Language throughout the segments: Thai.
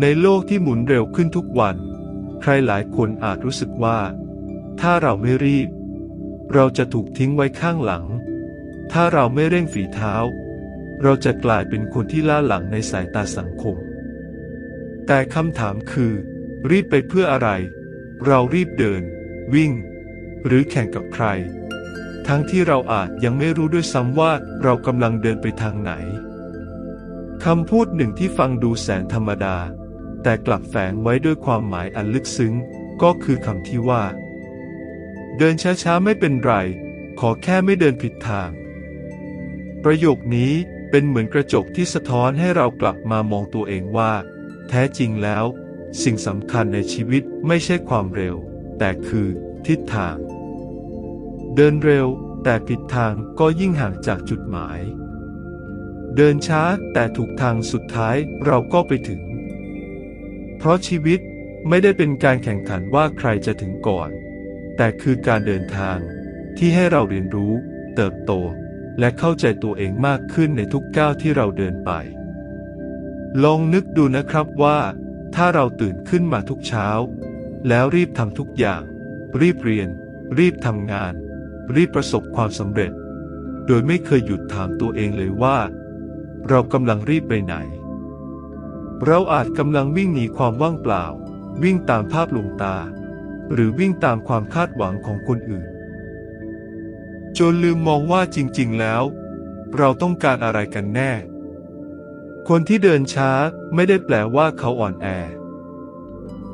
ในโลกที่หมุนเร็วขึ้นทุกวัน ใครหลายคนอาจรู้สึกว่า ถ้าเราไม่รีบ เราจะถูกทิ้งไว้ข้างหลัง ถ้าเราไม่เร่งฝีเท้า เราจะกลายเป็นคนที่ล่าหลังในสายตาสังคม แต่คำถามคือ รีบไปเพื่ออะไร เรารีบเดิน วิ่ง หรือแข่งกับใคร ทั้งที่เราอาจยังไม่รู้ด้วยซ้ำว่าเรากำลังเดินไปทางไหนคำพูดหนึ่งที่ฟังดูแสนธรรมดา แต่กลับแฝงไว้ด้วยความหมายอันลึกซึ้ง ก็คือคำที่ว่า เดินช้าๆไม่เป็นไร ขอแค่ไม่เดินผิดทาง ประโยคนี้เป็นเหมือนกระจกที่สะท้อนให้เรากลับมามองตัวเองว่า แท้จริงแล้ว สิ่งสำคัญในชีวิตไม่ใช่ความเร็ว แต่คือ ทิศทาง เดินเร็ว แต่ผิดทางก็ยิ่งห่างจากจุดหมาย เดินช้าแต่ถูกทางสุดท้ายเราก็ไปถึง เพราะชีวิตไม่ได้เป็นการแข่งขันว่าใครจะถึงก่อน แต่คือการเดินทางที่ให้เราเรียนรู้ เติบโต และเข้าใจตัวเองมากขึ้นในทุกก้าวที่เราเดินไป ลองนึกดูนะครับว่า ถ้าเราตื่นขึ้นมาทุกเช้า แล้วรีบทำทุกอย่าง รีบเรียน รีบทำงาน รีบประสบความสำเร็จ โดยไม่เคยหยุดถามตัวเองเลยว่า เรากำลังรีบไปไหน เราอาจกำลังวิ่งหนีความว่างเปล่า วิ่งตามภาพลวงตา หรือวิ่งตามความคาดหวังของคนอื่น จนลืมมองว่าจริง ๆ แล้ว เราต้องการอะไรกันแน่ คนที่เดินช้าไม่ได้แปลว่าเขาอ่อนแอ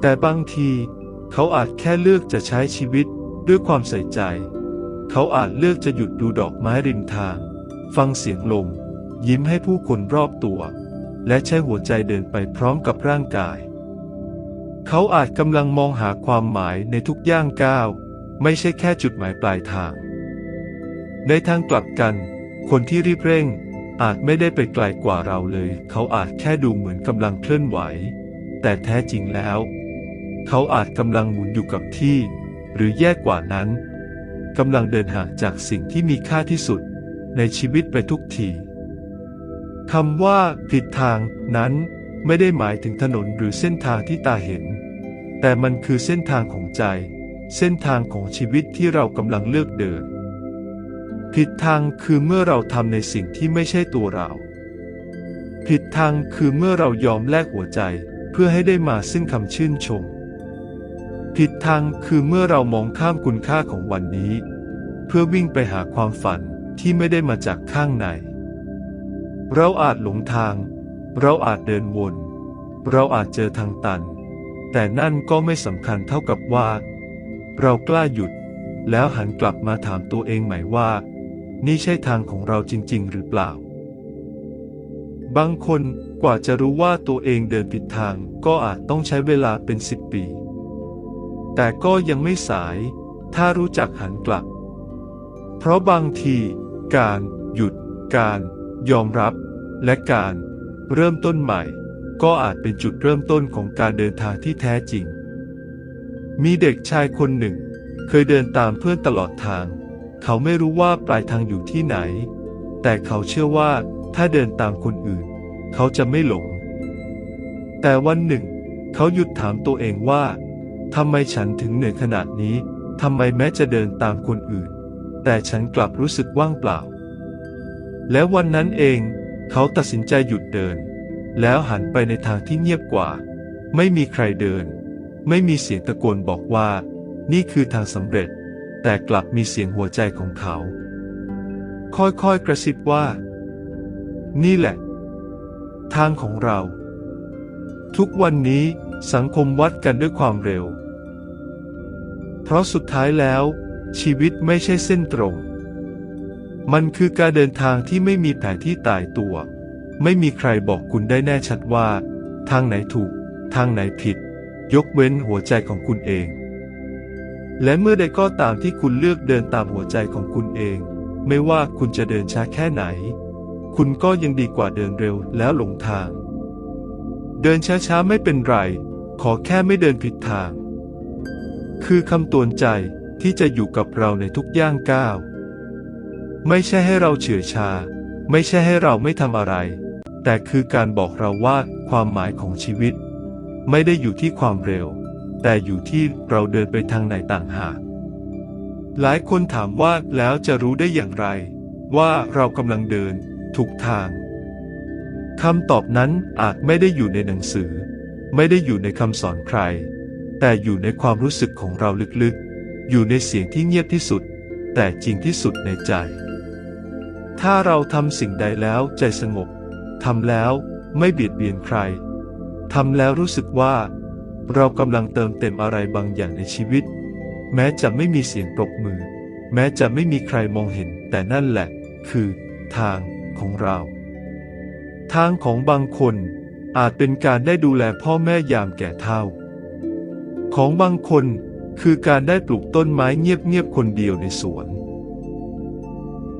แต่บางทีเขาอาจแค่เลือกจะใช้ชีวิตด้วยความใส่ใจ เขาอาจเลือกจะหยุดดูดอกไม้ริมทาง ฟังเสียงลม ยิ้มให้ผู้คนรอบตัว และใช้หัวใจเดินไปพร้อมกับร่างกาย เขาอาจกำลังมองหาความหมายในทุกย่างก้าว ไม่ใช่แค่จุดหมายปลายทาง ในทางกลับกัน คนที่รีบเร่ง อาจไม่ได้ไปไกลกว่าเราเลย เขาอาจแค่ดูเหมือนกำลังเคลื่อนไหว แต่แท้จริงแล้ว เขาอาจกำลังหมุนอยู่กับที่ หรือแย่กว่านั้นกำลังเดินห่างจากสิ่งที่มีค่าที่สุด ในชีวิตไปทุกที คำว่าผิดทางนั้นไม่ได้หมายถึงถนนหรือเส้นทางที่ตาเห็น แต่มันคือเส้นทางของใจ เส้นทางของชีวิตที่เรากำลังเลือกเดิน ผิดทางคือเมื่อเราทำในสิ่งที่ไม่ใช่ตัวเรา ผิดทางคือเมื่อเรายอมแลกหัวใจเพื่อให้ได้มาซึ่งคำชื่นชม ผิดทางคือเมื่อเรามองข้ามคุณค่าของวันนี้ เพื่อวิ่งไปหาความฝันที่ไม่ได้มาจากข้างใน เราอาจหลงทาง เราอาจเดินวน เราอาจเจอทางตัน แต่นั่นก็ไม่สำคัญเท่ากับว่า เรากล้าหยุด แล้วหันกลับมาถามตัวเองใหม่ว่า นี่ใช่ทางของเราจริง ๆ หรือเปล่า บางคนกว่าจะรู้ว่าตัวเองเดินผิดทางก็อาจต้องใช้เวลาเป็นสิบปี แต่ก็ยังไม่สาย ถ้ารู้จักหันกลับ เพราะบางที การ หยุด การ ยอมรับ และการเริ่มต้นใหม่ ก็อาจเป็นจุดเริ่มต้นของการเดินทางที่แท้จริง มีเด็กชายคนหนึ่ง เคยเดินตามเพื่อนตลอดทาง เขาไม่รู้ว่าปลายทางอยู่ที่ไหน แต่เขาเชื่อว่าถ้าเดินตามคนอื่น เขาจะไม่หลง แต่วันหนึ่ง เขาหยุดถามตัวเองว่าทำไมฉันถึงเหนื่อยขนาดนี้ทำไมแม้จะเดินตามคนอื่น แต่ฉันกลับรู้สึกว่างเปล่า แล้ววันนั้นเองเขาตัดสินใจหยุดเดิน แล้วหันไปในทางที่เงียบกว่า ไม่มีใครเดิน ไม่มีเสียงตะโกนบอกว่า นี่คือทางสำเร็จ แต่กลับมีเสียงหัวใจของเขา ค่อยๆกระซิบว่า นี่แหละ ทางของเรา ทุกวันนี้สังคมวัดกันด้วยความเร็ว เพราะสุดท้ายแล้ว ชีวิตไม่ใช่เส้นตรง มันคือการเดินทางที่ไม่มีแผนที่ตายตัว ไม่มีใครบอกคุณได้แน่ชัดว่า ทางไหนถูก ทางไหนผิด ยกเว้นหัวใจของคุณเอง และเมื่อใดก็ตามที่คุณเลือกเดินตามหัวใจของคุณเอง ไม่ว่าคุณจะเดินช้าแค่ไหน คุณก็ยังดีกว่าเดินเร็วแล้วหลงทาง เดินช้าๆไม่เป็นไร ขอแค่ไม่เดินผิดทาง คือคำตวนใจที่จะอยู่กับเราในทุกย่างก้าว ไม่ใช่ให้เราเฉื่อยชา ไม่ใช่ให้เราไม่ทำอะไร แต่คือการบอกเราว่าความหมายของชีวิต ไม่ได้อยู่ที่ความเร็ว แต่อยู่ที่เราเดินไปทางไหนต่างหากหลายคนถามว่าแล้วจะรู้ได้อย่างไร ว่าเรากำลังเดินถูกทางคำตอบนั้นอาจไม่ได้อยู่ในหนังสือ ไม่ได้อยู่ในคำสอนใคร แต่อยู่ในความรู้สึกของเราลึกๆ อยู่ในเสียงที่เงียบที่สุด แต่จริงที่สุดในใจ ถ้าเราทำสิ่งใดแล้วใจสงบ ทำแล้วไม่เบียดเบียนใคร ทำแล้วรู้สึกว่า เรากำลังเติมเต็มอะไรบางอย่างในชีวิต แม้จะไม่มีเสียงปรบมือ แม้จะไม่มีใครมองเห็น แต่นั่นแหละ คือ ทางของเรา ทางของบางคนอาจเป็นการได้ดูแลพ่อแม่ยามแก่เฒ่า ของบางคนคือการได้ปลูกต้นไม้เงียบๆคนเดียวในสวน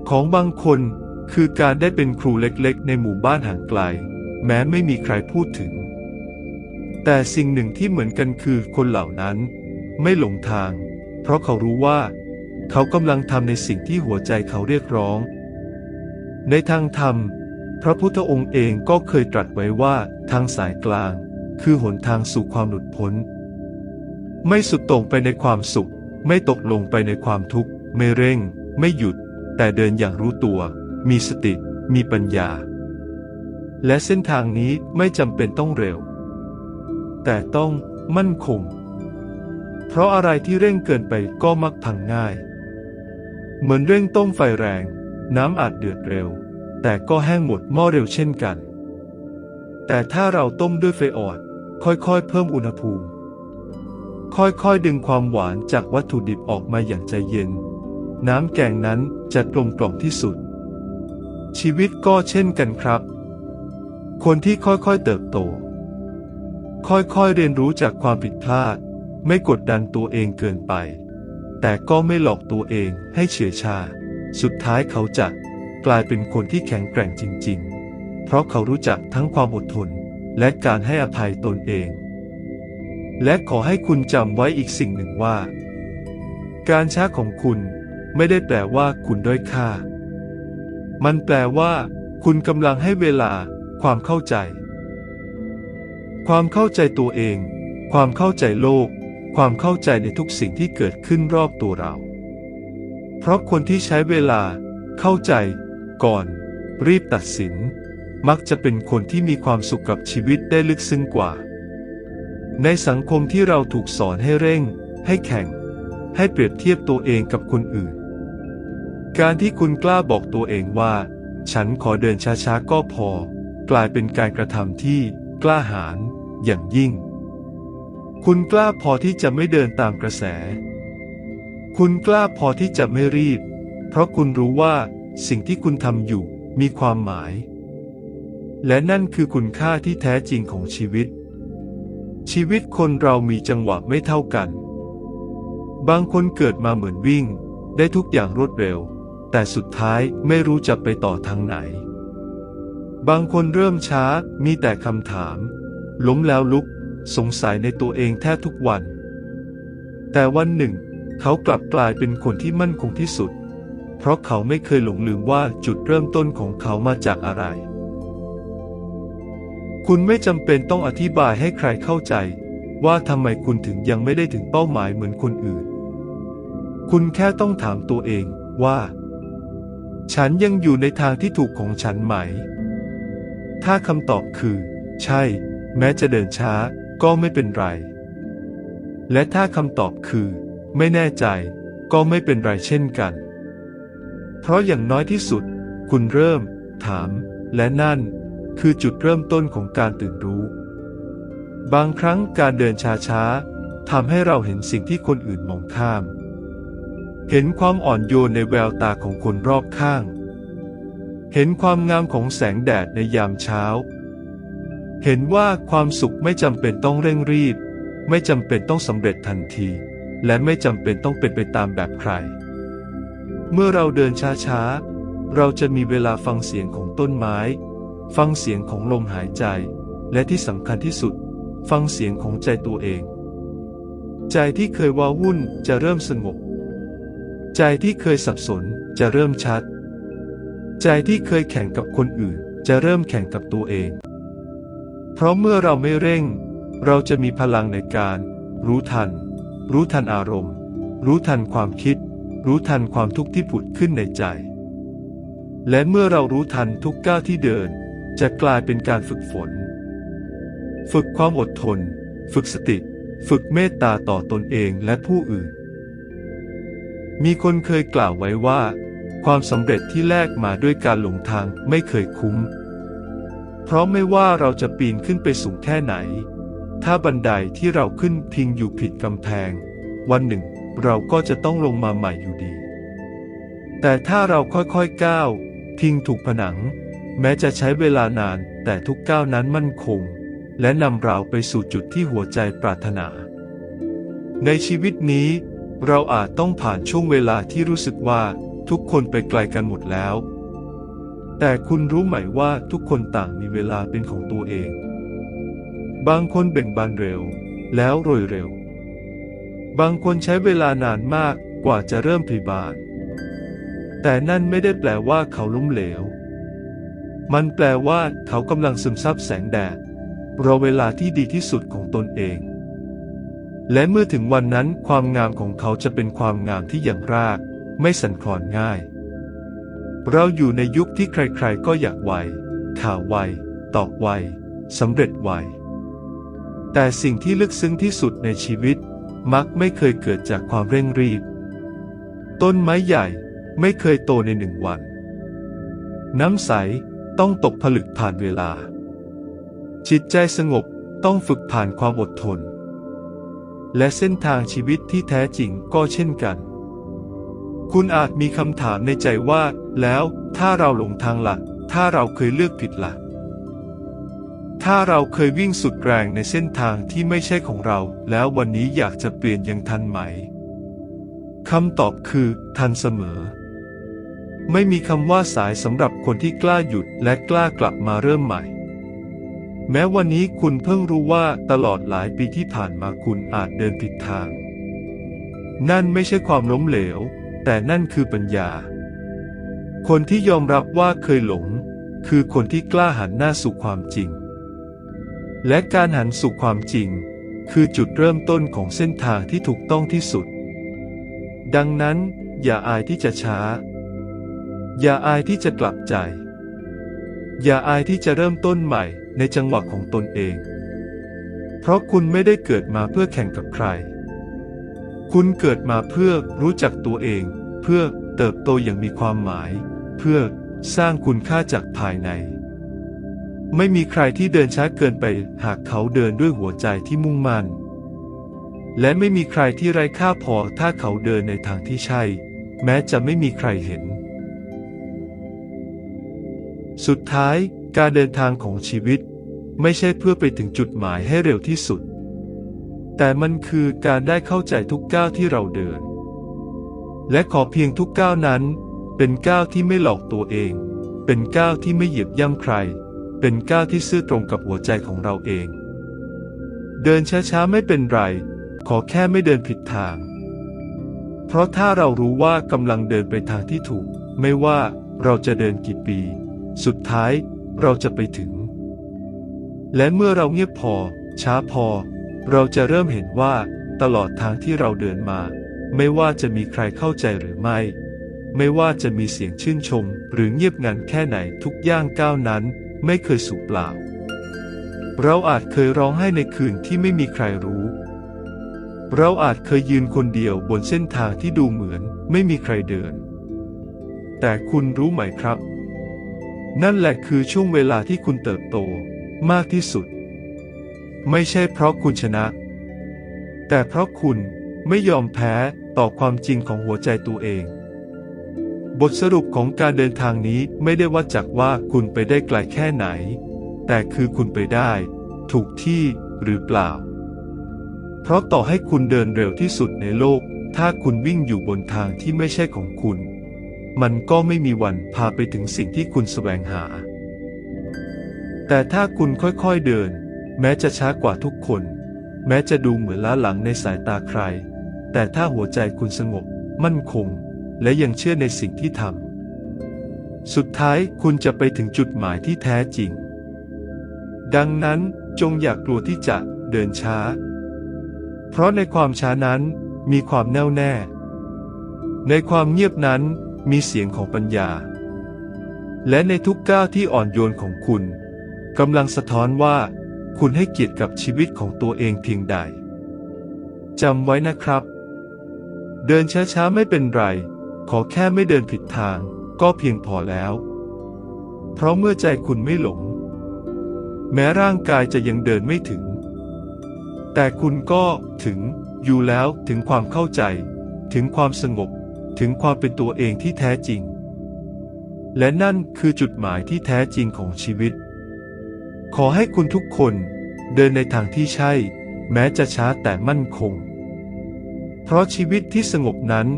ของบางคนคือการได้เป็นครูเล็กๆ ในหมู่บ้านห่างไกล แม้ไม่มีใครพูดถึง แต่สิ่งหนึ่งที่เหมือนกันคือคนเหล่านั้น ไม่หลงทาง เพราะเขารู้ว่า เขากำลังทำในสิ่งที่หัวใจเขาเรียกร้อง ในทางธรรม พระพุทธองค์เองก็เคยตรัสไว้ว่าทางสายกลาง คือหนทางสู่ความหลุดพ้น ไม่สุดโต่งไปในความสุข ไม่ตกลงไปในความทุกข์ ไม่เร่ง ไม่หยุด แต่เดินอย่างรู้ตัว มีสติ มีปัญญา และเส้นทางนี้ไม่จำเป็นต้องเร็ว แต่ต้องมั่นคง เพราะอะไรที่เร่งเกินไปก็มักพังง่าย เหมือนเร่งต้มไฟแรง น้ำอาจเดือดเร็ว แต่ก็แห้งหมดหม้อเร็วเช่นกัน แต่ถ้าเราต้มด้วยไฟอ่อนค่อยๆ เพิ่มอุณหภูมิ ค่อยๆ ดึงความหวานจากวัตถุดิบออกมาอย่างใจเย็น น้ำแกงนั้นจะกลมกล่อมที่สุด ชีวิตก็เช่นกันครับ คนที่ค่อยๆเติบโต ค่อยๆเรียนรู้จากความผิดพลาด ไม่กดดันตัวเองเกินไป แต่ก็ไม่หลอกตัวเองให้เฉื่อยชา สุดท้ายเขาจะกลายเป็นคนที่แข็งแกร่งจริง ๆ เพราะเขารู้จักทั้งความอดทน และการให้อภัยตนเอง และขอให้คุณจำไว้อีกสิ่งหนึ่งว่า การช้าของคุณ ไม่ได้แปลว่าคุณด้อยค่า มันแปลว่า คุณกำลังให้เวลา ความเข้าใจ ความเข้าใจตัวเอง ความเข้าใจโลก ความเข้าใจในทุกสิ่งที่เกิดขึ้นรอบตัวเรา เพราะคนที่ใช้เวลา เข้าใจ ก่อน รีบตัดสิน มักจะเป็นคนที่มีความสุขกับชีวิตได้ลึกซึ้งกว่า ในสังคมที่เราถูกสอนให้เร่ง ให้แข่ง ให้เปรียบเทียบตัวเองกับคนอื่น การที่คุณกล้าบอกตัวเองว่า ฉันขอเดินช้าๆก็พอ กลายเป็นการกระทำที่กล้าหาญอย่างยิ่ง คุณกล้าพอที่จะไม่เดินตามกระแส คุณกล้าพอที่จะไม่รีบ เพราะคุณรู้ว่าสิ่งที่คุณทำอยู่มีความหมาย และนั่นคือคุณค่าที่แท้จริงของชีวิต ชีวิตคนเรามีจังหวะไม่เท่ากัน บางคนเกิดมาเหมือนวิ่ง ได้ทุกอย่างรวดเร็ว แต่สุดท้ายไม่รู้จะไปต่อทางไหน บางคนเริ่มช้ามีแต่คำถาม ล้มแล้วลุก สงสัยในตัวเองแทบทุกวัน แต่วันหนึ่ง เขากลับกลายเป็นคนที่มั่นคงที่สุด เพราะเขาไม่เคยหลงลืมว่าจุดเริ่มต้นของเขามาจากอะไร คุณไม่จำเป็นต้องอธิบายให้ใครเข้าใจว่าทำไมคุณถึงยังไม่ได้ถึงเป้าหมายเหมือนคนอื่น คุณแค่ต้องถามตัวเองว่า ฉันยังอยู่ในทางที่ถูกของฉันไหม ถ้าคำตอบคือ ใช่ แม้จะเดินช้าก็ไม่เป็นไร และถ้าคำตอบคือ ไม่แน่ใจ ก็ไม่เป็นไรเช่นกัน เพราะอย่างน้อยที่สุด คุณเริ่ม ถาม และนั่น คือจุดเริ่มต้นของการตื่นรู้ บางครั้งการเดินช้าๆทำให้เราเห็นสิ่งที่คนอื่นมองข้าม เห็นความอ่อนโยนในแววตาของคนรอบข้าง เห็นความงามของแสงแดดในยามเช้า เห็นว่าความสุขไม่จำเป็นต้องเร่งรีบ ไม่จำเป็นต้องสำเร็จทันที และไม่จำเป็นต้องเป็นไปตามแบบใคร เมื่อเราเดินช้าๆ เราจะมีเวลาฟังเสียงของต้นไม้ ฟังเสียงของลมหายใจ และที่สำคัญที่สุด ฟังเสียงของใจตัวเอง ใจที่เคยว้าวุ่นจะเริ่มสงบ ใจที่เคยสับสนจะเริ่มชัด ใจที่เคยแข่งกับคนอื่น จะเริ่มแข่งกับตัวเอง เพราะเมื่อเราไม่เร่ง เราจะมีพลังในการ รู้ทัน รู้ทันอารมณ์ รู้ทันความคิด รู้ทันความทุกข์ที่ผุดขึ้นในใจ และเมื่อเรารู้ทันทุกก้าวที่เดิน จะกลายเป็นการฝึกฝน ฝึกความอดทน ฝึกสติ ฝึกเมตตาต่อตนเองและผู้อื่น มีคนเคยกล่าวไว้ว่า ความสำเร็จที่แลกมาด้วยการหลงทางไม่เคยคุ้ม เพราะไม่ว่าเราจะปีนขึ้นไปสูงแค่ไหน ถ้าบันไดที่เราขึ้นพิงอยู่ผิดกำแพง วันหนึ่งเราก็จะต้องลงมาใหม่อยู่ดี แต่ถ้าเราค่อยๆก้าวพิงถูกผนัง แม้จะใช้เวลานานแต่ทุกก้าวนั้นมั่นคง และนำเราไปสู่จุดที่หัวใจปรารถนา ในชีวิตนี้ เราอาจต้องผ่านช่วงเวลาที่รู้สึกว่าทุกคนไปไกลกันหมดแล้ว แต่คุณรู้ไหมว่าทุกคนต่างมีเวลาเป็นของตัวเอง บางคนเบ่งบานเร็ว แล้วโรยเร็ว บางคนใช้เวลานานมากกว่าจะเริ่มพลิบานแต่นั่นไม่ได้แปลว่าเขาล้มเหลว มันแปลว่าเขากำลังซึมซับแสงแดดรอเวลาที่ดีที่สุดของตนเอง และเมื่อถึงวันนั้นความงามของเขาจะเป็นความงามที่อย่างราก ไม่สั่นคลอนง่าย เราอยู่ในยุคที่ใครๆ ก็อยากไวข่าวไว ตอบไวสำเร็จไว แต่สิ่งที่ลึกซึ้งที่สุดในชีวิต มักไม่เคยเกิดจากความเร่งรีบ ต้นไม้ใหญ่ไม่เคยโตในหนึ่งวัน น้ำใสต้องตกผลึกผ่านเวลา จิตใจสงบต้องฝึกผ่านความอดทน และเส้นทางชีวิตที่แท้จริงก็เช่นกัน คุณอาจมีคำถามในใจว่า แล้วถ้าเราหลงทางหลักถ้าเราเคยเลือกผิดหลักถ้าเราเคยวิ่งสุดแรงในเส้นทางที่ไม่ใช่ของเรา แล้ววันนี้อยากจะเปลี่ยนยังทันไหมคำตอบคือทันเสมอ ไม่มีคำว่าสายสำหรับคนที่กล้าหยุดและกล้ากลับมาเริ่มใหม่ แม้วันนี้คุณเพิ่งรู้ว่าตลอดหลายปีที่ผ่านมาคุณอาจเดินผิดทาง นั่นไม่ใช่ความล้มเหลว แต่นั่นคือปัญญา คนที่ยอมรับว่าเคยหลง คือคนที่กล้าหันหน้าสู่ความจริง และการหันสู่ความจริง คือจุดเริ่มต้นของเส้นทางที่ถูกต้องที่สุด ดังนั้น อย่าอายที่จะช้า อย่าอายที่จะกลับใจ อย่าอายที่จะเริ่มต้นใหม่ ในจังหวะของตนเอง เพราะคุณไม่ได้เกิดมาเพื่อแข่งกับใคร คุณเกิดมาเพื่อรู้จักตัวเอง เพื่อเติบโตอย่างมีความหมาย เพื่อสร้างคุณค่าจากภายใน ไม่มีใครที่เดินช้าเกินไปหากเขาเดินด้วยหัวใจที่มุ่งมั่น และไม่มีใครที่ไร้ค่าพอถ้าเขาเดินในทางที่ใช่ แม้จะไม่มีใครเห็น สุดท้าย การเดินทางของชีวิต ไม่ใช่เพื่อไปถึงจุดหมายให้เร็วที่สุด แต่มันคือการได้เข้าใจทุกก้าวที่เราเดิน และขอเพียงทุกก้าวนั้น เป็นก้าวที่ไม่หลอกตัวเอง เป็นก้าวที่ไม่เหยียบย่ำใคร เป็นก้าวที่ซื่อตรงกับหัวใจของเราเอง เดินช้าๆไม่เป็นไร ขอแค่ไม่เดินผิดทาง เพราะถ้าเรารู้ว่ากำลังเดินไปทางที่ถูก ไม่ว่าเราจะเดินกี่ปี สุดท้าย เราจะไปถึง และเมื่อเราเงียบพอ ช้าพอ เราจะเริ่มเห็นว่า ตลอดทางที่เราเดินมา ไม่ว่าจะมีใครเข้าใจหรือไม่ ไม่ว่าจะมีเสียงชื่นชม หรือเงียบงันแค่ไหนทุกย่างก้าวนั้น ไม่เคยสูญเปล่า เราอาจเคยร้องไห้ในคืนที่ไม่มีใครรู้ เราอาจเคยยืนคนเดียวบนเส้นทางที่ดูเหมือน ไม่มีใครเดิน แต่คุณรู้ไหมครับ นั่นแหละคือช่วงเวลาที่คุณเติบโตมากที่สุด ไม่ใช่เพราะคุณชนะ แต่เพราะคุณไม่ยอมแพ้ต่อความจริงของหัวใจตัวเอง บทสรุปของการเดินทางนี้ไม่ได้วัดจากว่าคุณไปได้ไกลแค่ไหน แต่คือคุณไปได้ ถูกที่หรือเปล่า เพราะต่อให้คุณเดินเร็วที่สุดในโลก ถ้าคุณวิ่งอยู่บนทางที่ไม่ใช่ของคุณ มันก็ไม่มีวันพาไปถึงสิ่งที่คุณแสวงหา แต่ถ้าคุณค่อยๆเดิน แม้จะช้ากว่าทุกคน แม้จะดูเหมือนล้าหลังในสายตาใคร แต่ถ้าหัวใจคุณสงบ มั่นคง และยังเชื่อในสิ่งที่ทำ สุดท้ายคุณจะไปถึงจุดหมายที่แท้จริง ดังนั้นจงอย่ากกลัวที่จะเดินช้า เพราะในความช้านั้นมีความแน่วแน่ ในความเงียบนั้น มีเสียงของปัญญา และในทุกก้าวที่อ่อนโยนของคุณกำลังสะท้อนว่า คุณให้เกียรติกับชีวิตของตัวเองเพียงใดจำไว้นะครับ เดินช้าๆไม่เป็นไร ขอแค่ไม่เดินผิดทางก็เพียงพอแล้ว เพราะเมื่อใจคุณไม่หลง แม้ร่างกายจะยังเดินไม่ถึง แต่คุณก็ถึงอยู่แล้วถึงความเข้าใจ ถึงความสงบ ถึงความเป็นตัวเองที่แท้จริง และนั่นคือจุดหมายที่แท้จริงของชีวิต ขอให้คุณทุกคนเดินในทางที่ใช่ แม้จะช้าแต่มั่นคง เพราะชีวิตที่สงบนั้น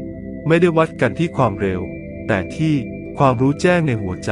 ไม่ได้วัดกันที่ความเร็ว แต่ที่ความรู้แจ้งในหัวใจ